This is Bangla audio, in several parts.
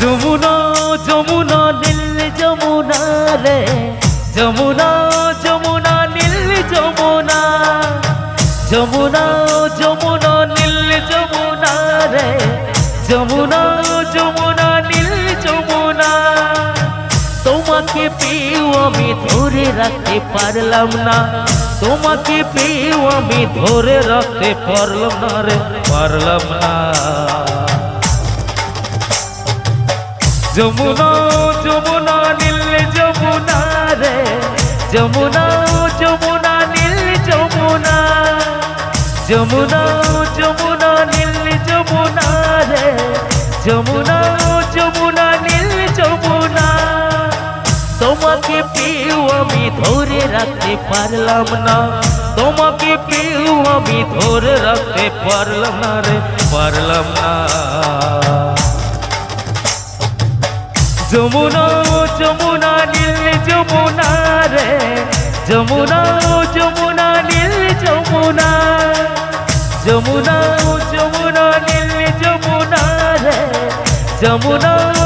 যমুনা যমুনা নীল যমুনা রে। যমুনা যমুনা নীল যমুনা। যমুনা যমুনা নীল যমুনা রে। যমুনা যমুনা নীল যমুনা। তোমাকে পেয়েও আমি ধরে রাখতে পারলাম না। তোমাকে পেয়েও আমি ধরে রাখতে পারলাম না রে, পারলাম না। যমুনা যমুনা নীল, যমুনা রে। যমুনা যমুনা নীল, যমুনা। যমুনা যমুনা নীল, যমুনা রে। যমুনা যমুনা নীল, যমুনা। তোমাকে পেয়েও আমি ধরে রাখতে পারলাম না। তোমাকে পেয়েও আমি ধরে রাখতে পারলাম না রে, পারলাম না। যমুনা যমুনা নীল যমুনা রে। যমুনা যমুনা নীল যমুনা। যমুনা যমুনা নীল যমুনা রে। যমুনা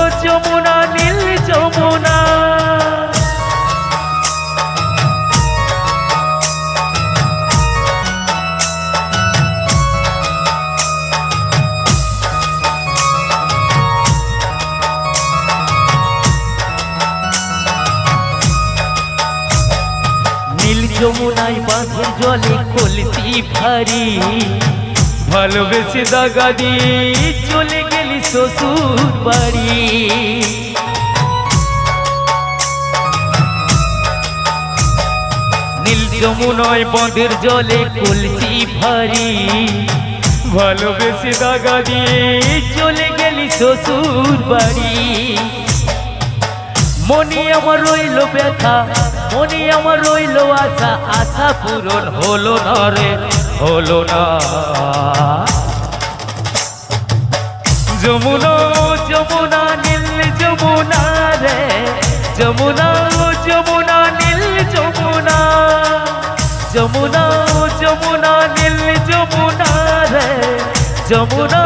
নীল যমুনায় বাঁধের জলে কলসি ভারী। ভালোবেসে দাগা দিয়ে চলে গেলি শ্বশুর বাড়ি। নীল যমুনায় বাঁধের জলে কলসি ভারী। ভালোবেসে দাগা চলে গেলি শ্বশুর বাড়ি। মনি আমার রইল ব্যথা, মনি আমার রইল আশা আশা পূরণ হলো না রে, হলো না। যমুনা যমুনা নীল, যমুনা রে, যমুনা যমুনা নীল, যমুনা। যমুনা যমুনা নীল, যমুনা রে, যমুনা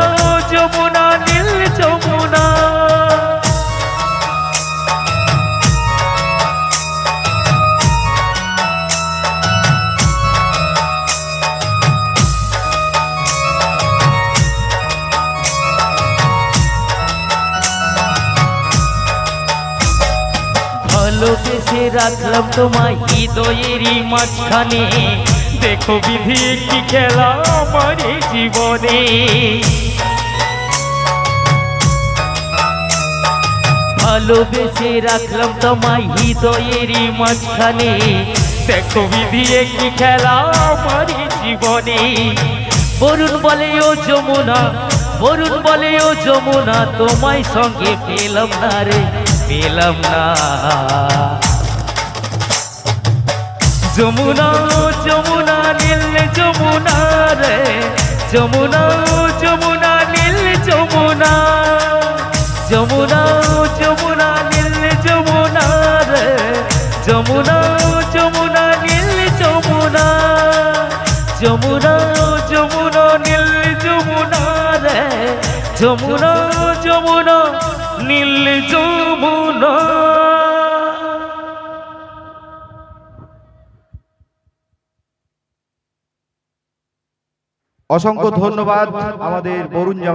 ভালোবেসে রাখলাম তোমায় হৃদয়েরই মাঝখানে। দেখো বিধি কি খেলা আমার জীবনে। ভালোবেসে রাখলাম তোমায় হৃদয়েরই মাঝখানে। দেখো বিধি কি খেলা আমার জীবনে। বরুণ বলে, ও যমুনা, বরুণ বলে, ও যমুনা, তোমায় সঙ্গে পেলাম না রে। পেলাম না যমুনা ও যমুনা নীল যমুনা রে যমুনা ও যমুনা নীল যমুনা যমুনা ও যমুনা নীল যমুনা রে যমুনা ও যমুনা নীল যমুনা যমুনা ও যমুনা যমুনা যমুনা নীল যমুনা। অসংখ্য ধন্যবাদ আমাদের বরুণ জামাই।